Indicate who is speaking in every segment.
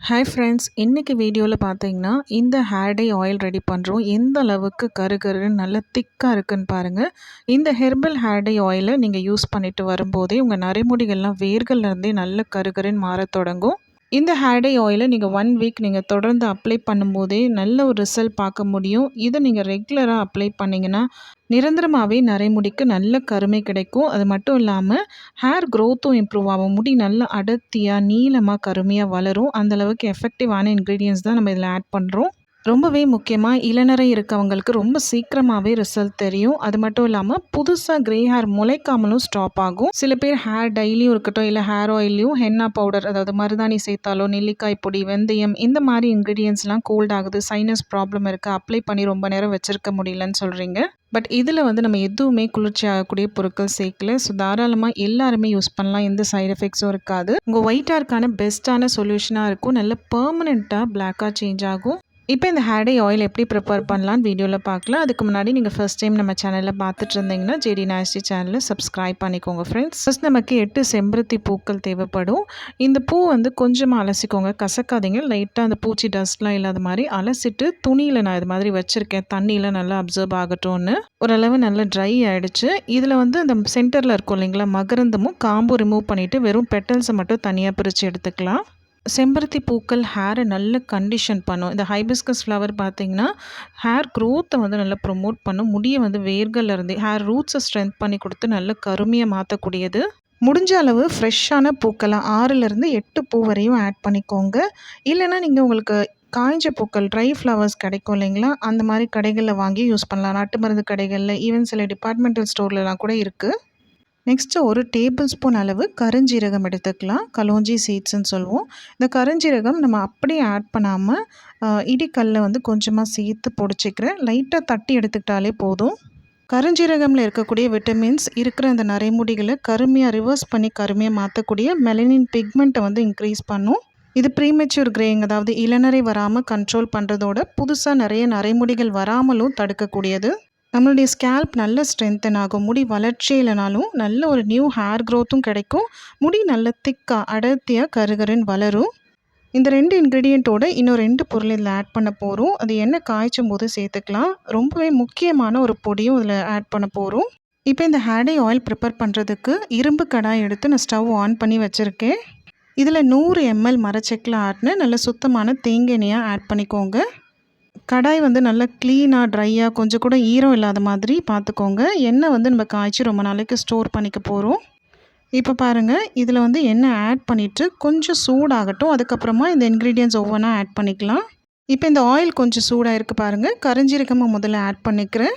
Speaker 1: Hi friends இன்றைக்கி வீடியோவில் பார்த்தீங்கன்னா இந்த ஹேர்டை ஆயில் ரெடி பண்ணுறோம் எந்த அளவுக்கு கரு கருன்னு நல்லா திக்காக இருக்குன்னு பாருங்கள் இந்த ஹெர்பல் ஹேர்டை ஆயிலை நீங்கள் யூஸ் பண்ணிட்டு வரும்போதே உங்கள் நரைமுடிகள்லாம் வேர்கள்லேருந்தே நல்ல கருகருன்னு மாறத் தொடங்கும். இந்த ஹேர்டே ஆயிலை நீங்கள் ஒன் வீக் நீங்கள் தொடர்ந்து அப்ளை பண்ணும்போதே நல்ல ஒரு ரிசல்ட் பார்க்க முடியும். இதை நீங்கள் ரெகுலராக அப்ளை பண்ணிங்கன்னா நிரந்தரமாகவே நரைமுடிக்கு நல்ல கருமை கிடைக்கும். அது மட்டும் இல்லாமல் ஹேர் க்ரோத்தும் இம்ப்ரூவ் ஆகும். முடி நல்லா அடர்த்தியாக நீளமாக கருமையாக வளரும். அந்தளவுக்கு எஃபெக்டிவான இன்க்ரீடியன்ஸ் தான் நம்ம இதில் ஆட் பண்ணுறோம் ரொம்பவே முக்கியமாக இளநரை இருக்கவங்களுக்கு ரொம்ப சீக்கிரமாகவே ரிசல்ட் தெரியும். அது மட்டும் இல்லாமல் புதுசாக க்ரே ஹேர் முளைக்காமலும் ஸ்டாப் ஆகும். சில பேர் ஹேர் டெய்லியும் இருக்கட்டும் இல்லை ஹேர் ஆயிலையும் ஹென்னா பவுடர் அதாவது மருதாணி சேர்த்தாலோ நெல்லிக்காய் பொடி வெந்தயம் இந்த மாதிரி இன்க்ரீடியன்ஸ்லாம் கோல்ட் ஆகுது சைனஸ் ப்ராப்ளம் இருக்குது அப்ளை பண்ணி ரொம்ப நேரம் வச்சுருக்க முடியலன்னு சொல்கிறீங்க பட் இதில் வந்து நம்ம எதுவுமே குளிர்ச்சி ஆகக்கூடிய பொருட்கள் சேர்க்கல. ஸோ தாராளமாக எல்லாருமே யூஸ் பண்ணலாம். எந்த சைட் எஃபெக்ட்ஸும் இருக்காது. உங்கள் ஒயிட் இருக்கான பெஸ்ட்டான சொல்யூஷனாக இருக்கும். நல்ல பர்மனெண்ட்டாக பிளாக்காக சேஞ்ச் ஆகும். இப்போ இந்த ஹேர் ஆயில் எப்படி ப்ரிப்பேர் பண்ணலான்னு வீடியோவில் பார்க்கலாம். அதுக்கு முன்னாடி நீங்கள் ஃபஸ்ட் டைம் நம்ம சேனலில் பார்த்துட்டு இருந்தீங்கன்னா ஜேடி நாஸ்டி சேனலில் சப்ஸ்கிரைப் பண்ணிக்கோங்க ஃப்ரெண்ட்ஸ் ஃபஸ்ட் நமக்கு எட்டு செம்பருத்தி பூக்கள் தேவைப்படும். இந்த பூ வந்து கொஞ்சமாக அலசிக்கோங்க. கசக்காதீங்க. லைட்டாக அந்த பூச்சி டஸ்ட்லாம் இல்லாத மாதிரி அலசிட்டு துணியில் நான் இது மாதிரி வச்சுருக்கேன். தண்ணியில் நல்லா அப்சர்வ் ஆகட்டும்னு. ஓரளவு நல்லா ட்ரை ஆகிடுச்சு இதில் வந்து அந்த சென்டரில் இருக்கும் இல்லைங்களா மகரந்தமும் காம்பும் ரிமூவ் பண்ணிவிட்டு வெறும் பெட்டல்ஸை மட்டும் தனியாக பிரித்து எடுத்துக்கலாம். செம்பருத்தி பூக்கள் ஹேரை நல்ல கண்டிஷன் பண்ணும். இந்த ஹைபிஸ்கஸ் ஃப்ளவர் பார்த்திங்கன்னா ஹேர் க்ரோத்தை வந்து நல்லா ப்ரொமோட் பண்ணும். முடியை வந்து வேர்கள்ல இருந்து ஹேர் ரூட்ஸை ஸ்ட்ரென்த் பண்ணி கொடுத்து நல்ல கருமையாக மாற்றக்கூடியது முடிஞ்ச அளவு ஃப்ரெஷ்ஷான பூக்களை ஆறுலேருந்து எட்டு பூ வரையும் ஆட் பண்ணிக்கோங்க. இல்லைன்னா நீங்கள் உங்களுக்கு காய்ஞ்ச பூக்கள் ட்ரை ஃப்ளவர்ஸ் கிடைக்கும் இல்லைங்களா? அந்த மாதிரி கடைகளில் வாங்கி யூஸ் பண்ணலாம். நாட்டு மருந்து கடைகளில் ஈவன் சில டிபார்ட்மெண்டல் ஸ்டோர்லலாம் கூட இருக்குது நெக்ஸ்ட்டு ஒரு டேபிள் ஸ்பூன் அளவு கருஞ்சீரகம் எடுத்துக்கலாம். கலோஞ்சி சீட்ஸ்ன்னு சொல்லுவோம். இந்த கருஞ்சீரகம் நம்ம அப்படியே ஆட் பண்ணாமல் இடிக்கல்ல வந்து கொஞ்சமாக சேர்த்து பொடிச்சிக்கிறேன். லைட்டாக தட்டி எடுத்துக்கிட்டாலே போதும். கருஞ்சீரகமில் இருக்கக்கூடிய விட்டமின்ஸ் இருக்கிற அந்த நரைமுடிகளை கருமையாக ரிவர்ஸ் பண்ணி கருமையாக மாற்றக்கூடிய மெலனின் பிக்மெண்ட்டை வந்து இன்க்ரீஸ் பண்ணும். இது ப்ரீமெச்சூர் கிரேயிங் அதாவது இளநரை வராமல் கண்ட்ரோல் பண்ணுறதோட புதுசாக நிறைய நரைமுடிகள் வராமலும் தடுக்கக்கூடியது. நம்மளுடைய ஸ்கேல்ப் நல்ல ஸ்ட்ரென்தன் ஆகும். முடி வளர்ச்சி இல்லைனாலும் நல்ல ஒரு நியூ ஹேர் க்ரோத்தும் கிடைக்கும். முடி நல்ல திக்காக அடர்த்தியாக கருகருன்னு வளரும். இந்த ரெண்டு இன்க்ரீடியண்ட்டோட இன்னும் ரெண்டு பொருள் இதில் ஆட் பண்ண போகிறோம் அது என்ன காய்ச்சும் போது சேர்த்துக்கலாம். ரொம்பவே முக்கியமான ஒரு பொடியும் இதில் ஆட் பண்ண போகிறோம் இப்போ இந்த ஹேடை ஆயில் ப்ரிப்பேர் பண்ணுறதுக்கு இரும்பு கடாய் எடுத்து நான் ஸ்டவ் ஆன் பண்ணி வச்சுருக்கேன். இதில் நூறு எம்எல் மரச்செக்கில் ஆட்டின நல்ல சுத்தமான தேங்காய் எண்ணெயாக ஆட் பண்ணிக்கோங்க. கடாய் வந்து நல்லா க்ளீனாக ட்ரையாக கொஞ்சம் கூட ஈரம் இல்லாத மாதிரி பார்த்துக்கோங்க எண்ணெய் வந்து நம்ம காய்ச்சி ரொம்ப நாளைக்கு ஸ்டோர் பண்ணிக்க போகிறோம் இப்போ பாருங்கள் இதில் வந்து எண்ணெய் ஆட் பண்ணிவிட்டு கொஞ்சம் சூடாகட்டும். அதுக்கப்புறமா இந்த இன்க்ரீடியன்ஸ் ஒவ்வொன்றா ஆட் பண்ணிக்கலாம். இப்போ இந்த ஆயில் கொஞ்சம் சூடாக இருக்குது பாருங்கள் கரிஞ்சீரகமாக முதல்ல ஆட் பண்ணிக்கிறேன்.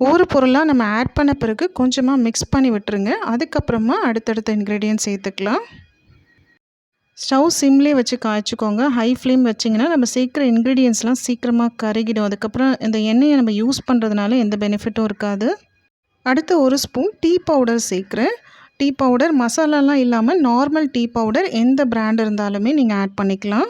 Speaker 1: ஒரு பொருளாக நம்ம ஆட் பண்ண பிறகு கொஞ்சமாக மிக்ஸ் பண்ணி விட்டுருங்க. அதுக்கப்புறமா அடுத்தடுத்த இன்க்ரீடியன்ட் சேர்த்துக்கலாம். ஸ்டவ் சிம்லேயே வச்சு காய்ச்சிக்கோங்க. ஹை ஃப்ளேம் வச்சிங்கன்னா நம்ம சேர்க்குற இன்க்ரீடியன்ஸ்லாம் சீக்கிரமாக கருகிடும். அதுக்கப்புறம் இந்த எண்ணெயை நம்ம யூஸ் பண்ணுறதுனால எந்த பெனிஃபிட்டும் இருக்காது. அடுத்து ஒரு ஸ்பூன் டீ பவுடர் சேர்க்குறேன். டீ பவுடர் மசாலாலாம் இல்லாமல் நார்மல் டீ பவுடர் எந்த பிராண்ட் இருந்தாலுமே நீங்கள் ஆட் பண்ணிக்கலாம்.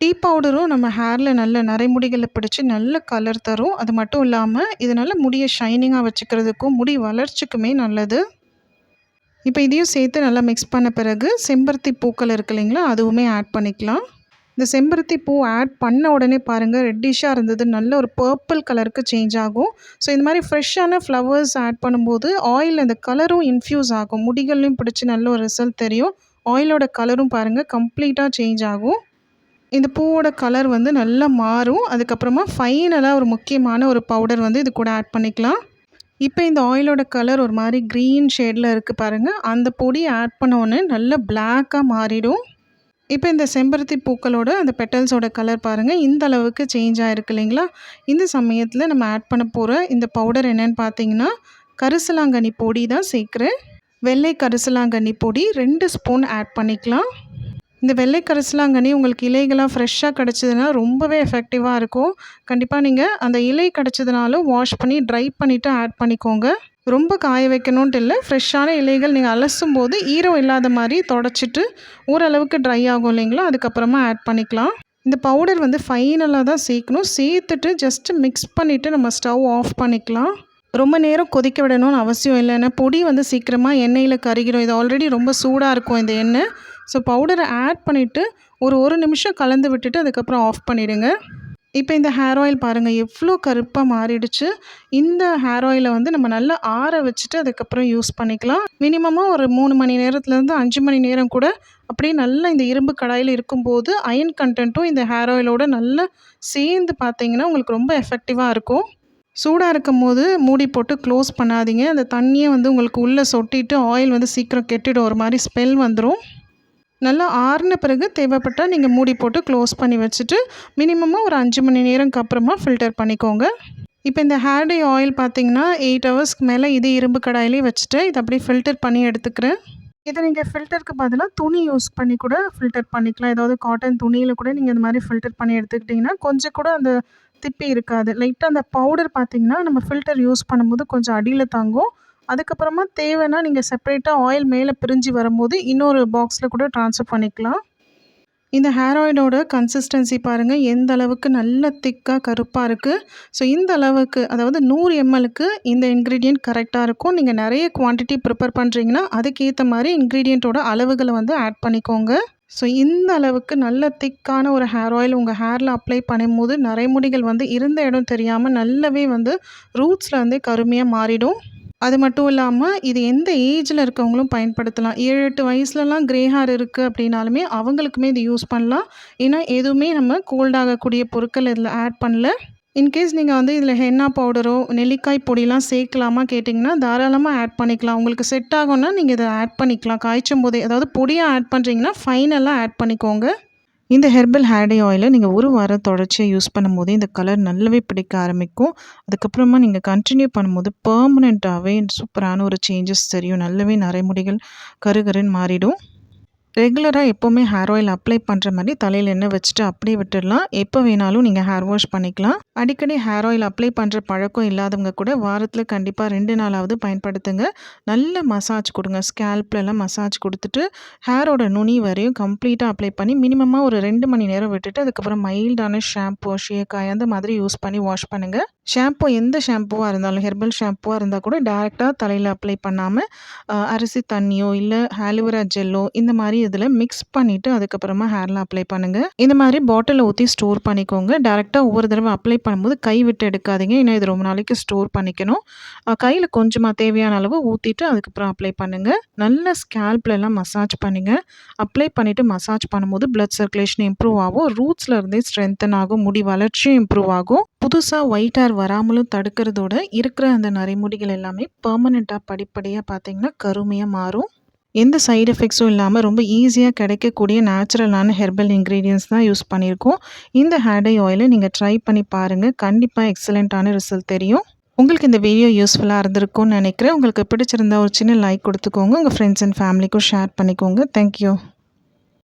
Speaker 1: டீ பவுடரும் நம்ம ஹேரில் நல்ல நரைமுடிகளை பிடிச்சி நல்ல கலர் தரும். அது மட்டும் இல்லாமல் இதனால் முடியை ஷைனிங்காக வச்சுக்கிறதுக்கும் முடி வளர்ச்சிக்குமே நல்லது. இப்போ இதையும் சேர்த்து நல்லா மிக்ஸ் பண்ண பிறகு செம்பருத்தி பூக்கள் இருக்கு இல்லைங்களா அதுவுமே ஆட் பண்ணிக்கலாம். இந்த செம்பருத்தி பூ ஆட் பண்ண உடனே பாருங்கள் ரெட்டிஷாக இருந்தது நல்ல ஒரு பர்பிள் கலருக்கு சேஞ்ச் ஆகும். ஸோ இந்த மாதிரி ஃப்ரெஷ்ஷான ஃப்ளவர்ஸ் ஆட் பண்ணும்போது ஆயில் அந்த கலரும் இன்ஃப்யூஸ் ஆகும். முடிகள்லையும் பிடிச்சி நல்ல ஒரு ரிசல்ட் தெரியும். ஆயிலோட கலரும் பாருங்கள் கம்ப்ளீட்டாக சேஞ்ச் ஆகும். இந்த பூவோட கலர் வந்து நல்லா மாறும். அதுக்கப்புறமா ஃபைனலாக ஒரு முக்கியமான ஒரு பவுடர் வந்து இது கூட ஆட் பண்ணிக்கலாம். இப்போ இந்த ஆயிலோட கலர் ஒரு மாதிரி க்ரீன் ஷேடில் இருக்குது பாருங்கள் அந்த பொடி ஆட் பண்ண உடனே நல்லா பிளாக்காக மாறிடும். இப்போ இந்த செம்பருத்தி பூக்களோட அந்த பெட்டல்ஸோட கலர் பாருங்கள் இந்த அளவுக்கு சேஞ்ச் ஆகிருக்கு இல்லைங்களா? இந்த சமயத்தில் நம்ம ஆட் பண்ண போகிற இந்த பவுடர் என்னென்னு பார்த்தீங்கன்னா கரிசலாங்கண்ணி பொடி தான் சேர்க்குறேன். வெள்ளை கரிசலாங்கண்ணி பொடி ரெண்டு ஸ்பூன் ஆட் பண்ணிக்கலாம். இந்த வெள்ளை கரிசலாங்கண்ணி உங்களுக்கு இலைகளாக ஃப்ரெஷ்ஷாக கிடச்சிதுன்னா ரொம்பவே எஃபெக்டிவாக இருக்கும். கண்டிப்பாக நீங்கள் அந்த இலை கிடச்சதுனாலும் வாஷ் பண்ணி ட்ரை பண்ணிவிட்டு ஆட் பண்ணிக்கோங்க. ரொம்ப காய வைக்கணுன்ட்டு இல்லை ஃப்ரெஷ்ஷான இலைகள் நீங்கள் அலசும் போது ஈரம் இல்லாத மாதிரி தொடச்சிட்டு ஓரளவுக்கு ட்ரை ஆகும் இல்லைங்களா? அதுக்கப்புறமா ஆட் பண்ணிக்கலாம். இந்த பவுடர் வந்து ஃபைனலாக தான் சேர்க்கணும். சேர்த்துட்டு ஜஸ்ட்டு மிக்ஸ் பண்ணிவிட்டு நம்ம ஸ்டவ் ஆஃப் பண்ணிக்கலாம். ரொம்ப நேரம் கொதிக்க விடணும்னு அவசியம் இல்லை ஏன்னா பொடி வந்து சீக்கிரமாக எண்ணெயில் கருகிடும் இது ஆல்ரெடி ரொம்ப சூடாக இருக்கும் இந்த எண்ணெய். ஸோ பவுடரை ஆட் பண்ணிவிட்டு ஒரு ஒரு நிமிஷம் கலந்து விட்டுட்டு அதுக்கப்புறம் ஆஃப் பண்ணிவிடுங்க இப்போ இந்த ஹேர் ஆயில் பாருங்கள் எவ்வளோ கருப்பாக மாறிடுச்சு. இந்த ஹேர் ஆயிலை வந்து நம்ம நல்லா ஆற வச்சுட்டு அதுக்கப்புறம் யூஸ் பண்ணிக்கலாம். மினிமமாக ஒரு மூணு மணி நேரத்துலேருந்து அஞ்சு மணி நேரம் கூட அப்படியே நல்லா இந்த இரும்பு கடாயில் இருக்கும்போது அயன் கண்டென்ட்டும் இந்த ஹேர் ஆயிலோட நல்லா சேர்ந்து பார்த்தீங்கன்னா உங்களுக்கு ரொம்ப எஃபெக்டிவாக இருக்கும். சூடாக இருக்கும் போது மூடி போட்டு க்ளோஸ் பண்ணாதீங்க. அந்த தண்ணியை வந்து உங்களுக்கு உள்ளே சொட்டிட்டு ஆயில் வந்து சீக்கிரம் கெட்டிடும் ஒரு மாதிரி ஸ்மெல் வந்துடும் நல்லா ஆறின பிறகு தேவைப்பட்டால் நீங்கள் மூடி போட்டு க்ளோஸ் பண்ணி வச்சுட்டு மினிமமாக ஒரு அஞ்சு மணி நேரம்க்கு அப்புறமா ஃபில்டர் பண்ணிக்கோங்க. இப்போ இந்த ஹேர்டி ஆயில் பார்த்தீங்கன்னா எயிட் ஹவர்ஸ்க்கு மேலே இது இரும்பு கடாயிலே வச்சுட்டு இதை அப்படியே ஃபில்டர் பண்ணி எடுத்துக்கிறேன். இதை நீங்கள் ஃபில்டருக்கு பதிலாக துணி யூஸ் பண்ணி கூட ஃபில்டர் பண்ணிக்கலாம். ஏதாவது காட்டன் துணியில் கூட நீங்கள் இந்த மாதிரி ஃபில்டர் பண்ணி எடுத்துக்கிட்டிங்கன்னா கொஞ்சம் கூட அந்த திப்பி இருக்காது. லைட்டாக அந்த பவுடர் பார்த்தீங்கன்னா நம்ம ஃபில்டர் யூஸ் பண்ணும்போது கொஞ்சம் அடியில் தாங்கும். அதுக்கப்புறமா தேவைன்னா நீங்கள் செப்பரேட்டாக ஆயில் மேலே பிரிஞ்சு வரும்போது இன்னொரு பாக்ஸில் கூட ட்ரான்ஸ்ஃபர் பண்ணிக்கலாம். இந்த ஹேர் ஆயிலோட கன்சிஸ்டன்சி பாருங்கள் எந்த அளவுக்கு நல்ல திக்காக கருப்பாக இருக்குது ஸோ இந்த அளவுக்கு அதாவது நூறு எம்எலுக்கு இந்த இன்க்ரீடியன்ட் கரெக்டாக இருக்கும். நீங்கள் நிறைய குவான்டிட்டி ப்ரிப்பேர் பண்ணுறீங்கன்னா அதுக்கேற்ற மாதிரி இன்க்ரீடியண்ட்டோட அளவுகளை வந்து ஆட் பண்ணிக்கோங்க. ஸோ இந்த அளவுக்கு நல்ல திக்கான ஒரு ஹேர் ஆயில் உங்கள் ஹேரில் அப்ளை பண்ணும்போது நிறைமுடிகள் வந்து இருந்த இடம் தெரியாமல் நல்லாவே வந்து ரூட்ஸில் வந்து கருமையாக மாறிடும். அது மட்டும் இல்லாமல் இது எந்த ஏஜில் இருக்கவங்களும் பயன்படுத்தலாம். ஏழு எட்டு வயசுலலாம் க்ரே ஹேர் இருக்குது அப்படின்னாலுமே அவங்களுக்குமே இது யூஸ் பண்ணலாம். ஏன்னா எதுவுமே நம்ம கோல்டாகக்கூடிய பொருட்கள் இதில் ஆட் பண்ணல. இன்கேஸ் நீங்கள் வந்து இதில் ஹென்னா பவுடரோ நெல்லிக்காய் பொடிலாம் சேர்க்கலாமா கேட்டிங்கன்னா தாராளமாக ஆட் பண்ணிக்கலாம். உங்களுக்கு செட் ஆகும்னா நீங்கள் இதை ஆட் பண்ணிக்கலாம். காய்ச்சும் போதே அதாவது பொடியாக ஆட் பண்ணுறீங்கன்னா ஃபைனலாக ஆட் பண்ணிக்கோங்க. இந்த ஹெர்பல் ஹேர் ஆயிலை நீங்கள் ஒரு வாரம் தொடர்ச்சியாக யூஸ் பண்ணும்போது இந்த கலர் நல்லாவே பிடிக்க ஆரம்பிக்கும். அதுக்கப்புறமா நீங்கள் கண்டினியூ பண்ணும்போது பர்மனெண்ட்டாகவே சூப்பரான ஒரு சேஞ்சஸ் தெரியும். நல்லாவே நரைமுடிகள் கருகருன்னு மாறிடும். ரெகுலராக எப்போவுமே ஹேர் ஆயில் அப்ளை பண்ணுற மாதிரி தலையில் எண்ணெய் வச்சுட்டு அப்படியே விட்டுடலாம். எப்போ வேணாலும் நீங்கள் ஹேர் வாஷ் பண்ணிக்கலாம். அடிக்கடி ஹேர் ஆயில் அப்ளை பண்ணுற பழக்கம் இல்லாதவங்க கூட வாரத்தில் கண்டிப்பாக ரெண்டு நாளாவது பயன்படுத்துங்க. நல்ல மசாஜ் கொடுங்க. ஸ்கேல்ப்லலாம் மசாஜ் கொடுத்துட்டு ஹேரோட நுனி வரையும் கம்ப்ளீட்டாக அப்ளை பண்ணி மினிமமாக ஒரு ரெண்டு மணி நேரம் விட்டுட்டு அதுக்கப்புறம் மைல்டான ஷாம்பு ஷேக்காய் அந்த மாதிரி யூஸ் பண்ணி வாஷ் பண்ணுங்கள் ஷாம்பு எந்த ஷாம்புவாக இருந்தாலும் ஹெர்பல் ஷாம்புவாக இருந்தால் கூட டேரெக்டாக தலையில் அப்ளை பண்ணாமல் அரிசி தண்ணியோ இல்லை ஆலுவரா ஜெல்லோ இந்த மாதிரி இதில் மிக்ஸ் பண்ணிவிட்டு அதுக்கப்புறமா ஹேரில் அப்ளை பண்ணுங்கள் இந்த மாதிரி பாட்டிலில் ஊற்றி ஸ்டோர் பண்ணிக்கோங்க. டேரெக்டாக ஒவ்வொரு தடவை அப்ளை பண்ணும்போது கை விட்டு எடுக்காதீங்க. ஏன்னா இது ரொம்ப நாளைக்கு ஸ்டோர் பண்ணிக்கணும். கையில் கொஞ்சமாக தேவையான அளவு ஊற்றிட்டு அதுக்கப்புறம் அப்ளை பண்ணுங்கள் நல்ல ஸ்கேல்ப்லலாம் மசாஜ் பண்ணுங்கள் அப்ளை பண்ணிவிட்டு மசாஜ் பண்ணும்போது பிளட் சர்க்குலேஷன் இம்ப்ரூவ் ஆகும். ரூட்ஸில் இருந்தே ஸ்ட்ரென்தன் ஆகும். முடி வளர்ச்சியும் இம்ப்ரூவ் ஆகும். புதுசாக ஒயிட் ஹேர் வராமலும் தடுக்கிறதோட இருக்கிற அந்த நரைமுடிகள் எல்லாமே பர்மனெண்ட்டாக படிப்படியாக பார்த்தீங்கன்னா கருமையாக மாறும். எந்த சைடு எஃபெக்ட்ஸும் இல்லாமல் ரொம்ப ஈஸியாக கிடைக்கக்கூடிய நேச்சுரலான ஹெர்பல் இன்க்ரீடியன்ஸ் தான் யூஸ் பண்ணியிருக்கோம். இந்த ஹேர் டை ஆயிலை நீங்கள் ட்ரை பண்ணி பாருங்கள் கண்டிப்பாக எக்ஸலண்ட்டான ரிசல்ட் தெரியும். உங்களுக்கு இந்த வீடியோ யூஸ்ஃபுல்லாக இருந்திருக்கும்னு நினைக்கிறேன். உங்களுக்கு பிடிச்சிருந்தா ஒரு சின்ன லைக் கொடுத்துக்கோங்க. உங்கள் ஃப்ரெண்ட்ஸ் அண்ட் ஃபேமிலிக்கும் ஷேர் பண்ணிக்கோங்க. Thank you